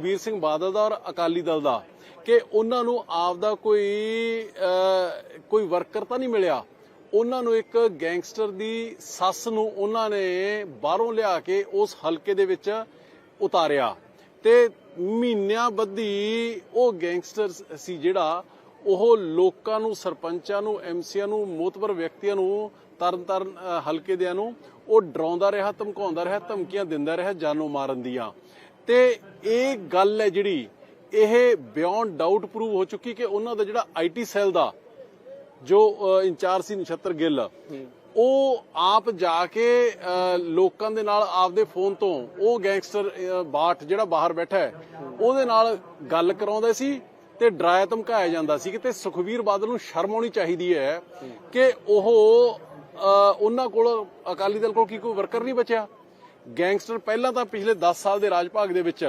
ਸੁਖਬੀਰ ਸਿੰਘ ਬਾਦਲ ਦਾ ਔਰ ਅਕਾਲੀ ਦਲ ਦਾ ਕਿ ਉਹਨਾਂ ਨੂੰ ਆਪ ਦਾ ਕੋਈ ਕੋਈ ਵਰਕਰ ਤਾਂ ਨਹੀਂ ਮਿਲਿਆ। ਉਹਨਾਂ ਨੂੰ ਇੱਕ ਗੈਂਗਸਟਰ ਦੀ ਸੱਸ ਨੂੰ ਉਹਨਾਂ ਨੇ ਬਾਹਰੋਂ ਲਿਆ ਕੇ ਉਸ ਹਲਕੇ ਦੇ ਵਿੱਚ ਉਤਾਰਿਆ। ਤੇ ਮਹੀਨਿਆਂ ਬੱਧੀ ਉਹ ਗੈਂਗਸਟਰ ਸੀ ਜਿਹੜਾ ਉਹ ਲੋਕਾਂ ਨੂੰ, ਸਰਪੰਚਾਂ ਨੂੰ ਐਮਸੀਆਂ ਨੂੰ, ਮੋਤਬਰ ਵਿਅਕਤੀਆਂ ਨੂੰ ਤਰਨ ਤਰਨ ਹਲਕੇ ਦਿਆਂ ਨੂੰ ਉਹ ਡਰਾਉਂਦਾ ਰਿਹਾ, ਧਮਕਾਉਂਦਾ ਰਿਹਾ, ਧਮਕੀਆਂ ਦਿੰਦਾ ਰਿਹਾ ਜਾਨੋਂ ਮਾਰਨ ਦੀਆਂ। ਤੇ ਇਹ ਗੱਲ ਹੈ ਜਿਹੜੀ, ਇਹ ਬਿਯੋਂਡ ਡਾਊਟ ਪ੍ਰੂਵ ਹੋ ਚੁੱਕੀ ਕਿ ਉਹਨਾਂ ਦਾ ਜਿਹੜਾ ਆਈਟੀ ਸੈੱਲ ਦਾ, ਜੋ ਇੰਚਾਰਜ ਸੀ ਨਛੱਤਰ ਗਿੱਲ, ਉਹ ਆਪ ਜਾ ਕੇ ਲੋਕਾਂ ਦੇ ਨਾਲ ਆਪਦੇ ਫੋਨ ਤੋਂ ਉਹ ਗੈਂਗਸਟਰ ਬਾਠ ਜਿਹੜਾ ਬਾਹਰ ਬੈਠਾ ਹੈ, ਉਹਦੇ ਨਾਲ ਗੱਲ ਕਰਾਉਂਦੇ ਸੀ ਤੇ ਡਰਾਇਆ ਧਮਕਾਇਆ ਜਾਂਦਾ ਸੀ ਕਿ ਤੇ ਸੁਖਵੀਰ ਬਾਦਲ ਨੂੰ ਸ਼ਰਮ ਆਉਣੀ ਚਾਹੀਦੀ ਹੈ ਕਿ ਉਹ ਉਹਨਾਂ ਕੋਲ ਅਕਾਲੀ ਦਲ ਕੋਲ ਕੀ ਕੋਈ ਵਰਕਰ ਨਹੀਂ ਬਚਿਆ। ਗੈਂਗਸਟਰ ਪਹਿਲਾਂ ਤਾਂ ਪਿਛਲੇ 10 ਸਾਲ ਦੇ ਰਾਜ ਭਾਗ ਦੇ ਵਿੱਚ